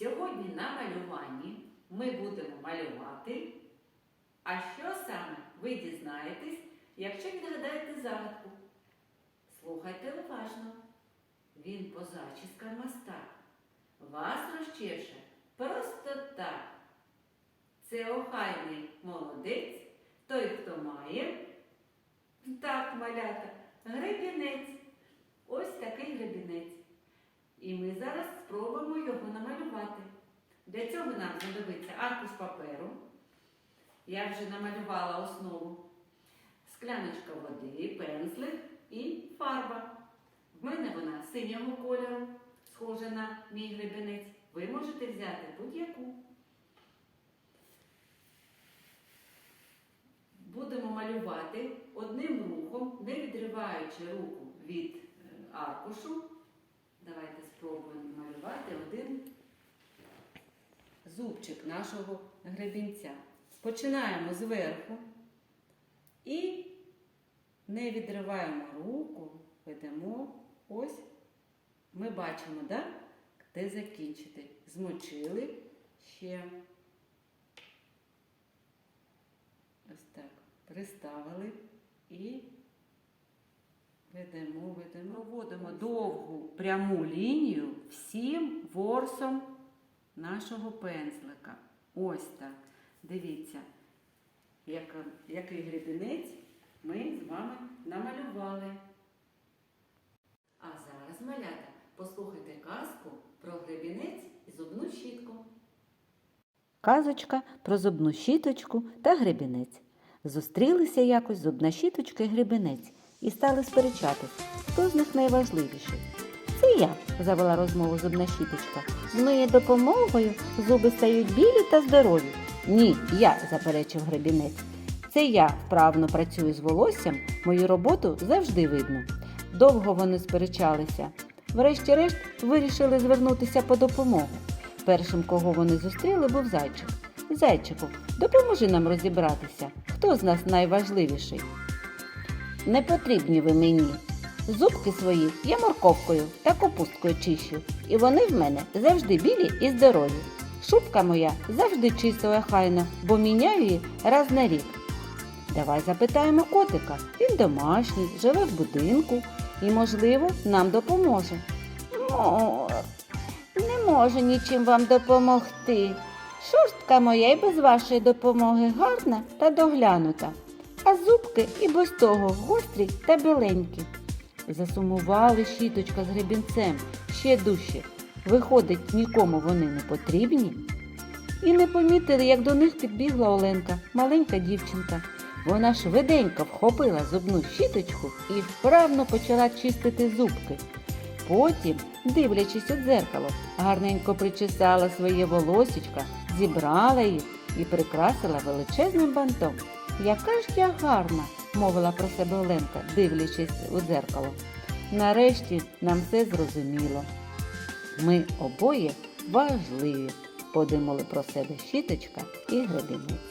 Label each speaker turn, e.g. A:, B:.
A: Сьогодні на малюванні ми будемо малювати. А що саме ви дізнаєтесь, якщо відгадаєте загадку? Слухайте уважно. Він позачіска мастак. Вас розчеше просто так. Це охайний молодець, той, хто має. Так, малята, гребінець. Ось такий гребінець. І ми зараз спробуємо його намалювати. Для цього нам знадобиться аркуш паперу. Я вже намалювала основу. Скляночка води, пензлик і фарба. В мене вона синього кольору, схожа на мій гребінець. Ви можете взяти будь-яку. Будемо малювати одним рухом, не відриваючи руку від е, аркушу. Давайте спробуємо малювати один зубчик нашого гребінця. Починаємо зверху і не відриваємо руку, ведемо ось. Ми бачимо, да? де закінчити. Змочили ще. Ось так. Приставили і ведемо, ведемо. Проводимо довгу пряму лінію всім ворсом нашого пензлика. Ось так. Дивіться, який гребінець ми з вами намалювали. А зараз, малята, послухайте казку про гребінець і зубну щітку.
B: Казочка про зубну щіточку та гребінець. Зустрілися якось зубна щіточка і гребінець і стали сперечатись, хто з них найважливіший. Я, завела розмову зубна щіточка. З моєю допомогою зуби стають білі та здорові. Ні, я, заперечив гребінець. Це я вправно працюю з волоссям, мою роботу завжди видно. Довго вони сперечалися. Врешті-решт вирішили звернутися по допомогу. Першим, кого вони зустріли, був зайчик. Зайчику, допоможи нам розібратися, хто з нас найважливіший. Не потрібні ви мені. Зубки свої я морковкою та капусткою чищу, і вони в мене завжди білі і здорові. Шубка моя завжди чиста і охайна, бо міняю її раз на рік. Давай запитаємо котика. Він домашній, живе в будинку і, можливо, нам допоможе. Мор, не можу нічим вам допомогти. Шорстка моя і без вашої допомоги гарна та доглянута, а зубки і без того гострі та біленькі. Засумували щіточка з гребінцем ще дужче. Виходить, нікому вони не потрібні. І не помітили, як до них підбігла Оленка, маленька дівчинка. Вона швиденько вхопила зубну щіточку і вправно почала чистити зубки. Потім, дивлячись у дзеркало, гарненько причесала своє волосічка, зібрала їх і прикрасила величезним бантом. Яка ж я гарна, мовила про себе Оленка, дивлячись у дзеркало. Нарешті нам все зрозуміло. Ми обоє важливі, подумали про себе щіточка і гребінець.